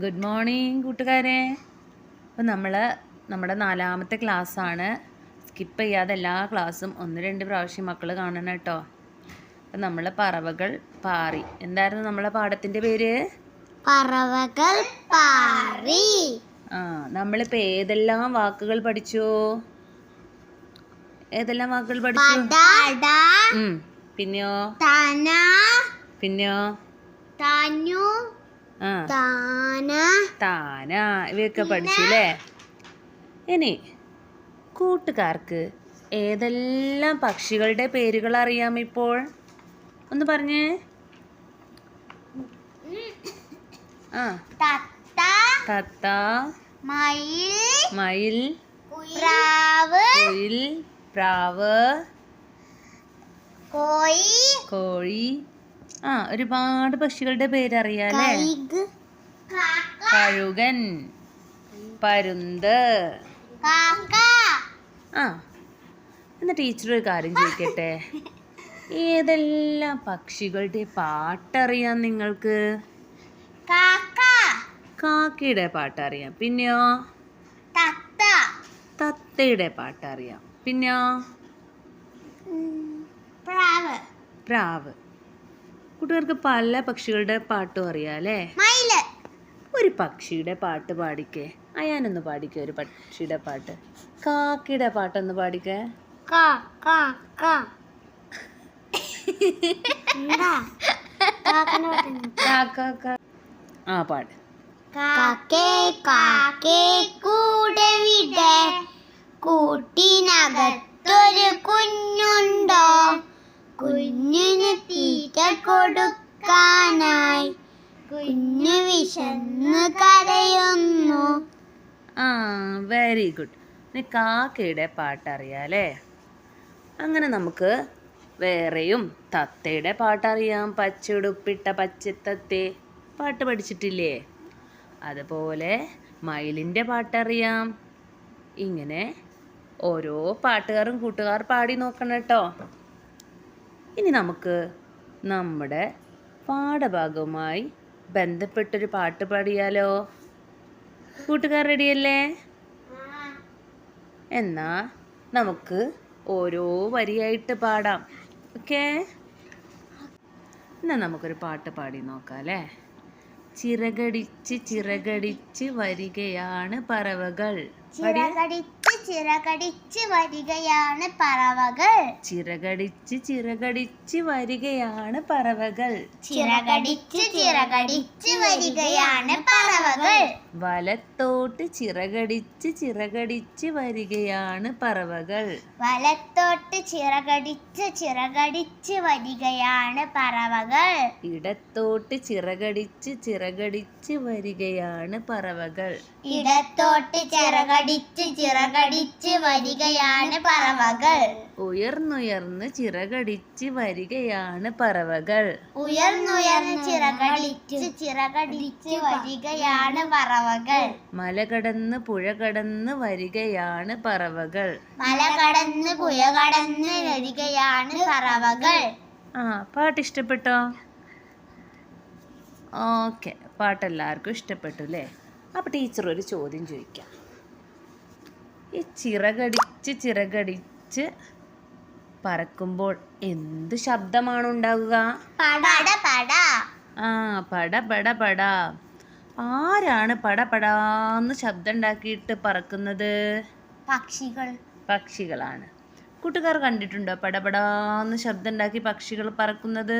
Good morning കൂട്ടുകാരെ. അപ്പോൾ നമ്മൾ നമ്മുടെ നാലാമത്തെ ക്ലാസ്സാണ്. സ്കിപ്പ് ചെയ്യാതെ എല്ലാ ക്ലാസ്സും ഒന്ന് രണ്ട് പ്രാവശ്യം മക്കൾ കാണണം കേട്ടോ. അപ്പം നമ്മൾ പറവകൾ പാറി. എന്തായിരുന്നു നമ്മളെ പാഠത്തിന്റെ പേര്? പറവകൾ പാറി. ആ നമ്മളിപ്പോൾ ഏതെല്ലാം വാക്കുകൾ പഠിച്ചു? ഏതെല്ലാം വാക്കുകൾ പഠിച്ചു. പിന്നെയോ? പിന്നെയോ? തനു. താന. ഇവയൊക്കെ പഠിച്ചു അല്ലേ ഇനി കൂട്ടുകാർക്ക് ഏതെല്ലാം പക്ഷികളുടെ പേരുകൾ അറിയാം ഇപ്പോൾ? ഒന്ന് പറഞ്ഞേ. ആ. തത്ത മയിൽ മയിൽ പ്രാവ് പ്രാവ് കോയി കോഴി ആ ഒരുപാട് പക്ഷികളുടെ പേരറിയാലേ? കഴുകൻ. പരുന്ത്. ആ എന്നാ ടീച്ചർ ഒരു കാര്യം ചോദിക്കട്ടെ? ഏതെല്ലാം പക്ഷികളുടെ പാട്ടറിയാം നിങ്ങൾക്ക്? കാക്ക. കാക്കയുടെ പാട്ടറിയാം. പിന്നെയോ? തത്ത. തത്തയുടെ പാട്ടറിയാം. പിന്നെയോ? പ്രാവ്. പ്രാവ്. കൂട്ടുകാർക്ക് പല പക്ഷികളുടെ പാട്ടും അറിയാം അല്ലേ? ഒരു പക്ഷിയുടെ പാട്ട് പാടിക്കേ. അയാനൊന്ന് പാടിക്കേ ഒരു പക്ഷിയുടെ പാട്ട്. കാക്കയുടെ പാട്ടൊന്ന് പാടിക്കേ. കാ കാ കാ. ആ പാട്. കാക്കേ കാക്കേ കൂടെ വിടെ. കൂട്ടിനകത്തൊരു കുഞ്ഞുണ്ടോ ഗുഡ് ഇനി കാക്കയുടെ പാട്ടറിയാലേ? അങ്ങനെ നമുക്ക് വേറെയും തത്തയുടെ പാട്ടറിയാം. പച്ചയുടുപ്പിട്ട പച്ചത്തത്തെ. പാട്ട് പഠിച്ചിട്ടില്ലേ? അതുപോലെ മയിലിന്റെ പാട്ടറിയാം. ഇങ്ങനെ ഓരോ പാട്ടുകാരും കൂട്ടുകാർ പാടി നോക്കണം കേട്ടോ. ഇനി നമുക്ക് നമ്മുടെ പാഠഭാഗവുമായി ബന്ധപ്പെട്ടൊരു പാട്ട് പാടിയാലോ? കൂട്ടുകാർ റെഡിയല്ലേ എന്നാ നമുക്ക് ഓരോ വരിയായിട്ട് പാടാം. ഓക്കേ? എന്നാൽ നമുക്കൊരു പാട്ട് പാടി നോക്കാം അല്ലേ? ചിറകടിച്ച് ചിറകടിച്ച് വരികയാണ് പറവകൾ? ചിറകടിച്ച് ചിറകടിച്ച് വരികയാണ് പറവകൾ ചിറകടിച്ച് ചിറകടിച്ച് വരികയാണ് പറവകൾ ചിറകടിച്ച് ചിറകടിച്ച് വരികയാണ് പറവകൾ വലത്തോട്ട് ചിറകടിച്ച് ചിറകടിച്ച് വരികയാണ് പറവകൾ വലത്തോട്ട് ചിറകടിച്ച് ചിറകടിച്ച് വരികയാണ് പറവകൾ ഇടത്തോട്ട് ചിറകടിച്ച് ചിറകടിച്ച് വരികയാണ് പറവകൾ ഇടത്തോട്ട് ചിറകടിച്ച് ചിറകടിച്ച് വരികയാണ് പറവകൾ. ഉയർന്നുയർന്ന് ചിറകടിച്ച് വരികയാണ് പറവകൾ. ഉയർന്നുയർന്ന് ചിറകടിച്ച് ചിറകടിച്ച് വരികയാണ് പറവകൾ. മല കടന്ന് പുഴ കടന്ന് വരികയാണ് പറവകൾ. മല കടന്ന് പുഴ കടന്ന് വരികയാണ് പറവകൾ. ആ പാട്ട് ഇഷ്ടപ്പെട്ടോ? ഓക്കെ പാട്ടെല്ലാവർക്കും ഇഷ്ടപ്പെട്ടു അല്ലേ അപ്പോൾ ടീച്ചർ ഒരു ചോദ്യം ചോദിക്കാം. ഈ ചിറകടിച്ച് ചിറകടിച്ച് പറക്കുമ്പോൾ എന്ത് ശബ്ദമാണ് ഉണ്ടാകുക പട പട ആ പട പട പട. ആരാണ് പട പടാന്ന് ശബ്ദം ഉണ്ടാക്കിയിട്ട് പറക്കുന്നത്? പക്ഷികൾ. പക്ഷികളാണ്. കൂട്ടുകാർ കണ്ടിട്ടുണ്ടോ പടപടാന്ന് ശബ്ദം ഉണ്ടാക്കി പക്ഷികൾ പറക്കുന്നത്?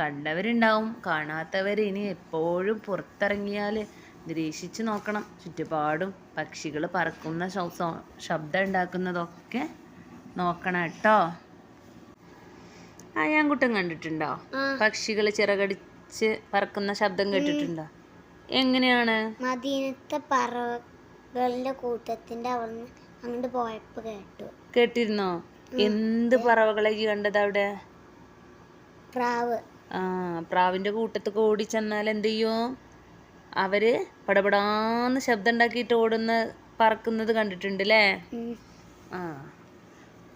കണ്ടവരുണ്ടാവും. കാണാത്തവർ ഇനി എപ്പോഴും പുറത്തിറങ്ങിയാൽ നിരീക്ഷിച്ച് നോക്കണം. ചുറ്റുപാടും പക്ഷികൾ പറക്കുന്ന ശബ്ദം ഉണ്ടാക്കുന്നതൊക്കെ നോക്കണം കേട്ടോ. ആ ഞാൻ കുട്ടം കണ്ടിട്ടുണ്ടോ? പക്ഷികൾ ചിറകടിച്ച് പറക്കുന്ന ശബ്ദം കേട്ടിട്ടുണ്ടോ? എങ്ങനെയാണ്? മദീനത്തെ പറവകളുടെ കൂട്ടത്തിന്റെ അവിടുന്ന് അങ്ങോട്ട് പോയപ്പോ കേട്ടു. കേട്ടിരുന്നോ? എന്ത് പറവകളെ കണ്ടത് അവിടെ? പ്രാവ്. ആ പ്രാവിന്റെ കൂട്ടത്തൊക്കെ ഓടി ചെന്നാൽ എന്ത് ചെയ്യും? അവർ പടപടാന്ന് ശബ്ദം ഉണ്ടാക്കിയിട്ട് ഓടുന്ന പറക്കുന്നത് കണ്ടിട്ടുണ്ട് അല്ലേ ആ.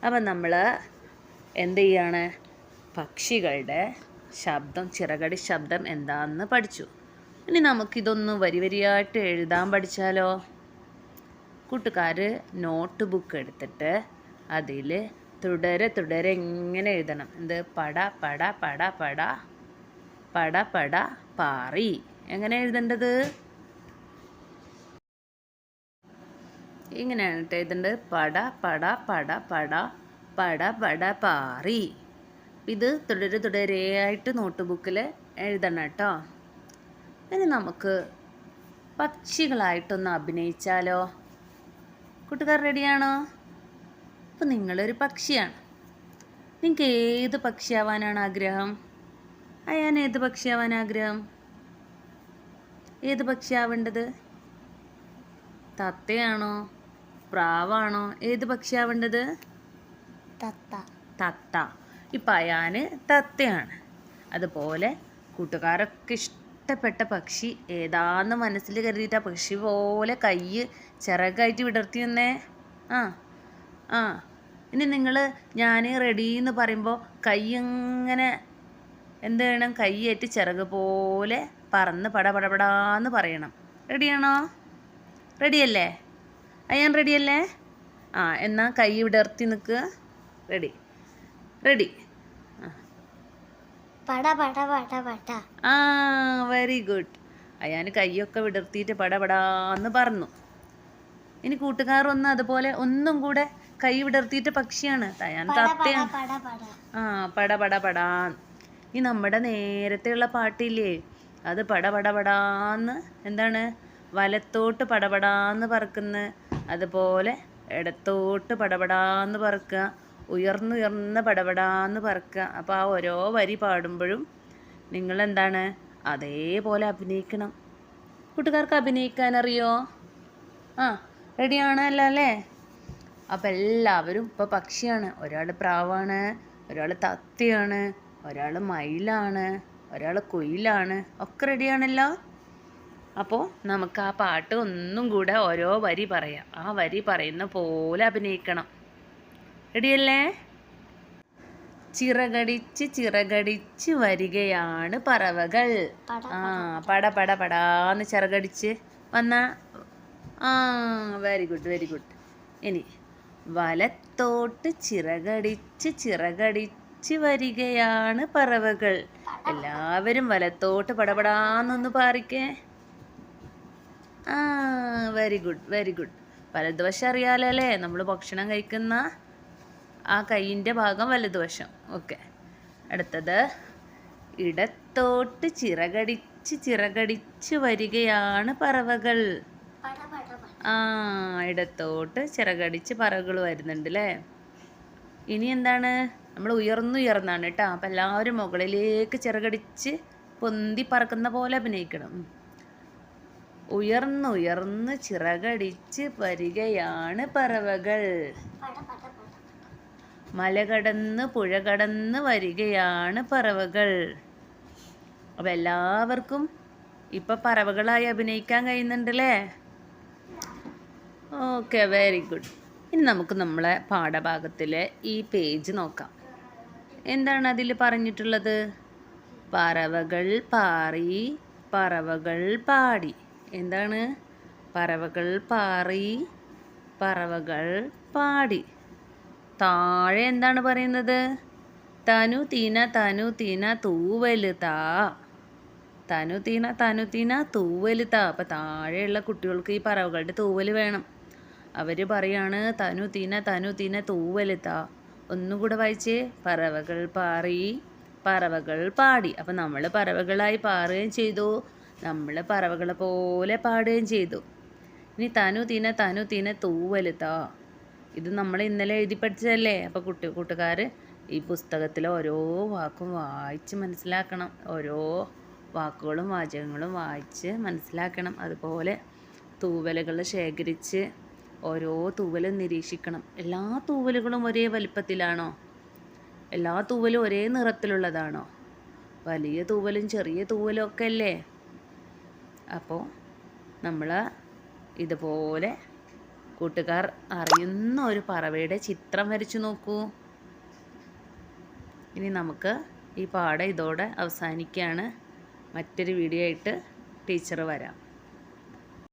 അപ്പം നമ്മൾ എന്ത് ചെയ്യാണ്? പക്ഷികളുടെ ശബ്ദം ചിറകടി ശബ്ദം എന്താണെന്ന് പഠിച്ചു. ഇനി നമുക്കിതൊന്ന് വരി വരിയായിട്ട് എഴുതാൻ പഠിച്ചാലോ? കൂട്ടുകാർ നോട്ട് ബുക്ക് എടുത്തിട്ട് അതിൽ തുടരെ തുടരെ എങ്ങനെ എഴുതണം. എന്ത്? പട പട പട പട പട പട പാറി. എങ്ങനെ എഴുതേണ്ടത്? ഇങ്ങനെയാണ് കേട്ടോ എഴുതേണ്ടത്. പട പട പട പട പട പട പാറി. ഇത് തുടരെ തുടരെയായിട്ട് നോട്ട് ബുക്കിൽ എഴുതണം കേട്ടോ ഇനി നമുക്ക് പക്ഷികളായിട്ടൊന്ന് അഭിനയിച്ചാലോ? കൂട്ടുകാർ റെഡിയാണോ? അപ്പം നിങ്ങളൊരു പക്ഷിയാണ്. നിങ്ങൾക്ക് ഏത് പക്ഷിയാവാനാണ് ആഗ്രഹം? അയാൻ ഏത് പക്ഷിയാവാൻ ആഗ്രഹം ഏത് പക്ഷിയാവേണ്ടത്? തത്തയാണോ? പ്രാവാണോ? ഏത് പക്ഷിയാവേണ്ടത്? തത്ത. തത്ത. ഇപ്പം അയാന് തത്തയാണ്. അതുപോലെ കൂട്ടുകാരൊക്കെ ഇഷ്ടപ്പെട്ട പക്ഷി ഏതാന്ന് മനസ്സിൽ കരുതിയിട്ട് ആ പക്ഷി പോലെ കൈ ചിറകായിട്ട് വിടർത്തി നിന്നേ. ആ ആ. ഇനി നിങ്ങൾ ഞാൻ റെഡി എന്ന് പറയുമ്പോൾ കൈ ഇങ്ങനെ എന്ത് വേണം കൈയേറ്റ് ചിറക് പോലെ പറന്ന് പടപടപടാന്ന് പറയണം. റെഡിയാണോ റെഡിയല്ലേ അയ്യാൻ റെഡിയല്ലേ ആ എന്നാൽ കൈ വിടർത്തി നിൽക്കുക റെഡി റെഡി ആ. വെരി ഗുഡ് അയാൻ കൈയൊക്കെ വിടർത്തിയിട്ട് പടപടാന്ന് പറഞ്ഞു ഇനി കൂട്ടുകാർ ഒന്ന് അതുപോലെ ഒന്നും കൂടെ കൈ വിടർത്തിയിട്ട് പക്ഷിയാണ്. പട തത്തയാണ്. ആ പട പട പടാ. ഈ നമ്മുടെ നേരത്തെയുള്ള പാട്ടില്ലേ? അത് പടപടപടാന്ന് പട പടാന്ന് എന്താണ്? വലത്തോട്ട് പടപടാന്ന് പറക്കുന്ന. അതുപോലെ ഇടത്തോട്ട് പടപടാന്ന് പറക്കുക. ഉയർന്നുയർന്ന് പടപടാന്ന് പറക്കുക. അപ്പോൾ ആ ഓരോ വരി പാടുമ്പോഴും നിങ്ങൾ എന്താണ് അതേപോലെ അഭിനയിക്കണം. കൂട്ടുകാർക്ക് അഭിനയിക്കാൻ അറിയോ ആ അല്ല അല്ലേ? അപ്പം എല്ലാവരും ഇപ്പോൾ പക്ഷിയാണ്. ഒരാൾ പ്രാവാണ് ഒരാൾ തത്തയാണ് ഒരാൾ മയിലാണ്. ഒരാൾ കുയിലാണ്. ഒക്കെ റെഡിയാണല്ലോ? അപ്പോൾ നമുക്ക് ആ പാട്ട് ഒന്നും കൂടെ ഓരോ വരി പറയാം. ആ വരി പറയുന്ന പോലെ അഭിനയിക്കണം. റെഡിയല്ലേ? ചിറകടിച്ച് ചിറകടിച്ച് വരികയാണ് പറവകൾ. ആ പട. പട പടാന്ന് ചിറകടിച്ച് വന്ന ആ വെരി ഗുഡ് വെരി ഗുഡ് ഇനി വലത്തോട്ട് ചിറകടിച്ച് ചിറകടിച്ച് വരികയാണ് പറവകൾ. എല്ലാവരും വലത്തോട്ട് പടപടാന്നൊന്ന് പാറിക്കേ. ആ വെരി ഗുഡ് വെരി ഗുഡ് വലതുവശം അറിയാലോ അല്ലേ നമ്മൾ ഭക്ഷണം കഴിക്കുന്ന ആ കൈയിന്റെ ഭാഗം വലതുവശം. ഓക്കെ അടുത്തത്. ഇടത്തോട്ട് ചിറകടിച്ച് ചിറകടിച്ച് വരികയാണ് പറവകൾ. ആ ഇടത്തോട്ട് ചിറകടിച്ച് പറവകൾ വരുന്നുണ്ട് അല്ലേ ഇനി എന്താണ്? നമ്മൾ ഉയർന്നുയർന്നാണ് കേട്ടോ. അപ്പം എല്ലാവരും മുകളിലേക്ക് ചിറകടിച്ച് പൊന്തി പറക്കുന്ന പോലെ അഭിനയിക്കണം. ഉയർന്നുയർന്ന് ചിറകടിച്ച് വരികയാണ് പറവകൾ. മല കടന്ന് പുഴ കടന്ന് വരികയാണ് പറവകൾ. അപ്പം എല്ലാവർക്കും ഇപ്പം പറവകളായി അഭിനയിക്കാൻ കഴിയുന്നുണ്ടല്ലേ? Okay very good. ഇനി നമുക്ക് നമ്മളെ പാഠഭാഗത്തിലെ ഈ പേജ് നോക്കാം. എന്താണ് അതിൽ പറഞ്ഞിട്ടുള്ളത്? പറവകൾ പാറി പറവകൾ പാടി. എന്താണ്? പറവകൾ പാറി പറവകൾ പാടി. താഴെ എന്താണ് പറയുന്നത്? തനു തീന തനു തീന തൂവലുതാ. തനു തീന തനു തീന തൂവലുതാ. അപ്പം താഴെയുള്ള കുട്ടികൾക്ക് ഈ പറവകളുടെ തൂവൽ വേണം. അവർ പറയാണ് തനു തീന തനു തീന തൂവൽ താ ഒന്നുകൂടെ വായിച്ചേ. പറവകൾ പാറി പറവകൾ പാടി. അപ്പം നമ്മൾ പറവകളായി പാറുകയും ചെയ്തു. നമ്മൾ പറവകളെ പോലെ പാടുകയും ചെയ്തു. ഇനി തനു തിന തനു തിന തൂവൽ ഇത് നമ്മൾ ഇന്നലെ എഴുതി പഠിച്ചതല്ലേ? അപ്പോൾ കുട്ടി കൂട്ടുകാർ ഈ പുസ്തകത്തിലെ ഓരോ വാക്കും വായിച്ച് മനസ്സിലാക്കണം. ഓരോ വാക്കുകളും വാചകങ്ങളും വായിച്ച് മനസ്സിലാക്കണം. അതുപോലെ തൂവലുകൾ ശേഖരിച്ച് ഓരോ തൂവലും നിരീക്ഷിക്കണം. എല്ലാ തൂവലുകളും ഒരേ വലിപ്പത്തിലാണോ? എല്ലാ തൂവലും ഒരേ നിറത്തിലുള്ളതാണോ? വലിയ തൂവലും ചെറിയ തൂവലും ഒക്കെ അല്ലേ? അപ്പോൾ നമ്മൾ ഇതുപോലെ കൂട്ടുകാർ അറിയുന്ന ഒരു പറവയുടെ ചിത്രം വരച്ചു നോക്കൂ. ഇനി നമുക്ക് ഈ പാഠം ഇതോടെ അവസാനിക്കുകയാണ്. മറ്റൊരു വീഡിയോ ആയിട്ട് ടീച്ചർ വരാം.